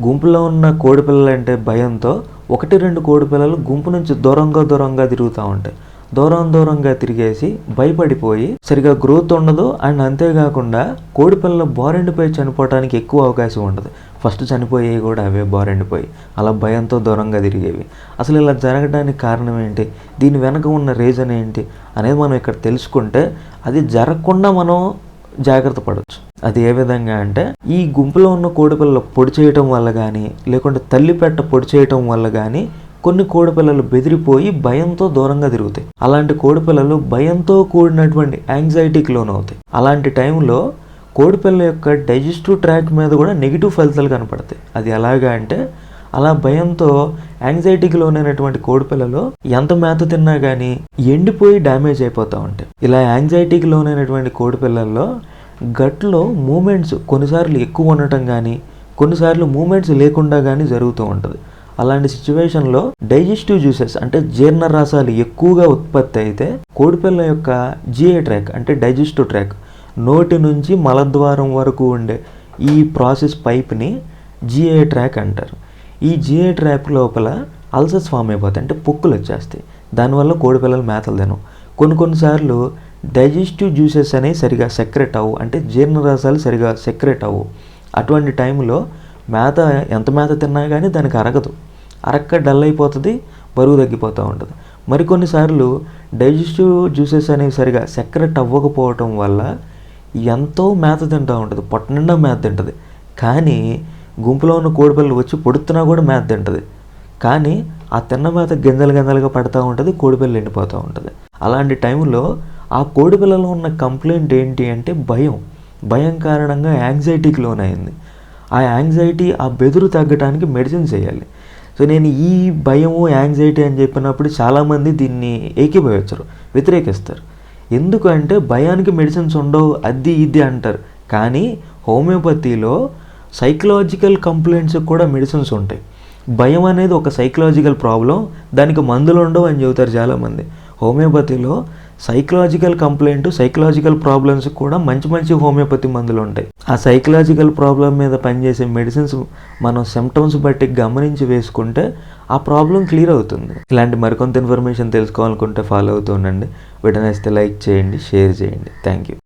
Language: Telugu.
గుంపులో ఉన్న కోడి అంటే భయంతో ఒకటి రెండు కోడి పిల్లలు గుంపు నుంచి దూరంగా దూరంగా తిరుగుతూ ఉంటాయి. దూరం దూరంగా తిరిగేసి భయపడిపోయి సరిగా గ్రోత్ ఉండదు అండ్ అంతేకాకుండా కోడి పిల్లలు బోరెండిపోయి చనిపోవడానికి ఎక్కువ అవకాశం ఉండదు. ఫస్ట్ చనిపోయేవి కూడా అవే బోరెండిపోయి అలా భయంతో దూరంగా తిరిగేవి. అసలు ఇలా జరగడానికి కారణం ఏంటి? దీని వెనక ఉన్న రీజన్ ఏంటి? అనేది మనం ఇక్కడ తెలుసుకుంటే అది జరగకుండా మనం జాగ్రత్త పడవచ్చు అది ఏ విధంగా అంటే ఈ గుంపులో ఉన్న కోడిపిల్లలు పొడి చేయటం వల్ల కానీ లేకుంటే తల్లి పెట్ట పొడి చేయటం వల్ల కానీ కొన్ని కోడిపిల్లలు బెదిరిపోయి భయంతో దూరంగా తిరుగుతాయి. అలాంటి కోడిపిల్లలు భయంతో కూడినటువంటి యాంగ్జైటీకి లోనవుతాయి. అలాంటి టైంలో కోడిపిల్ల యొక్క డైజెస్టివ్ ట్రాక్ మీద కూడా నెగిటివ్ ఫలితాలు కనపడతాయి. అది ఎలాగా అంటే అలా భయంతో యాంగ్జైటీకి లోనైనటువంటి కోడిపిల్లలు ఎంత మేత తిన్నా కానీ ఎండిపోయి డ్యామేజ్ అయిపోతూ ఉంటాయి. ఇలా యాంగ్జైటీకి లోనైనటువంటి కోడిపిల్లల్లో గట్లో మూమెంట్స్ కొన్నిసార్లు ఎక్కువ ఉండటం కానీ కొన్నిసార్లు మూమెంట్స్ లేకుండా కానీ జరుగుతూ ఉంటుంది. అలాంటి సిచ్యువేషన్లో డైజెస్టివ్ జ్యూసెస్ అంటే జీర్ణరాసాలు ఎక్కువగా ఉత్పత్తి అయితే కోడిపిల్ల యొక్క జిఏ ట్రాక్ అంటే డైజెస్టివ్ ట్రాక్ నోటి నుంచి మలద్వారం వరకు ఉండే ఈ ప్రాసెస్ పైప్ని జిఏ ట్రాక్ అంటారు. ఈ జిఏ ట్రాక్ లోపల అల్సర్స్ ఫామ్ అయిపోతాయి. అంటే పొక్కులు వచ్చేస్తాయి. దానివల్ల కోడిపిల్లలు మేతలు తినవు. కొన్ని కొన్నిసార్లు డైజెస్టివ్ జ్యూసెస్ అనేవి సరిగా సెక్రెట్ అవ్వు అంటే జీర్ణరసాలు సరిగా సెక్రెట్ అవ్వు. అటువంటి టైంలో మేత ఎంత మేత తిన్నా కానీ దానికి అరగదు. అరక్క డల్ అయిపోతుంది బరువు తగ్గిపోతూ ఉంటుంది. మరికొన్నిసార్లు డైజెస్టివ్ జ్యూసెస్ అనేవి సరిగా సెక్రెట్ అవ్వకపోవటం వల్ల ఎంతో మేత తింటూ ఉంటుంది పొట్ట నిండా మేత తింటుంది. కానీ గుంపులో ఉన్న కోడిపిల్లలు వచ్చి పొడుతున్నా కూడా మేత తింటుంది. కానీ ఆ తిన్న మేత గింజలు గింజలుగా పడుతూ ఉంటుంది కోడిపిల్లలు ఎండిపోతూ ఉంటుంది. అలాంటి టైంలో ఆ కోడిపిల్లలో ఉన్న కంప్లైంట్ ఏంటి అంటే భయం. భయం కారణంగా యాంగ్జైటీకి లోనైంది. ఆ యాంగ్జైటీ ఆ బెదురు తగ్గడానికి మెడిసిన్స్ వేయాలి సో నేను ఈ భయము యాంగ్జైటీ అని చెప్పినప్పుడు చాలామంది దీన్ని ఏకీభవించరు వ్యతిరేకిస్తారు. ఎందుకంటే భయానికి మెడిసిన్స్ ఉండవు అది ఇది అంటారు. కానీ హోమియోపతిలో సైకలాజికల్ కంప్లైంట్స్ కూడా మెడిసిన్స్ ఉంటాయి. భయం అనేది ఒక సైకలాజికల్ ప్రాబ్లం దానికి మందులు ఉండవు అని చెబుతారు చాలామంది. హోమియోపతిలో సైకలాజికల్ కంప్లైంట్ సైకలాజికల్ ప్రాబ్లమ్స్ కూడా మంచి మంచి హోమియోపతి మందులు ఉంటాయి. ఆ సైకలాజికల్ ప్రాబ్లం మీద పనిచేసే మెడిసిన్స్ మనం సిమ్టమ్స్ బట్టి గమనించి వేసుకుంటే ఆ ప్రాబ్లం క్లియర్ అవుతుంది. ఇలాంటి మరికొంత ఇన్ఫర్మేషన్ తెలుసుకోవాలనుకుంటే ఫాలో అవుతూ ఉండండి. వీడియో నచ్చితే లైక్ చేయండి షేర్ చేయండి. Thank you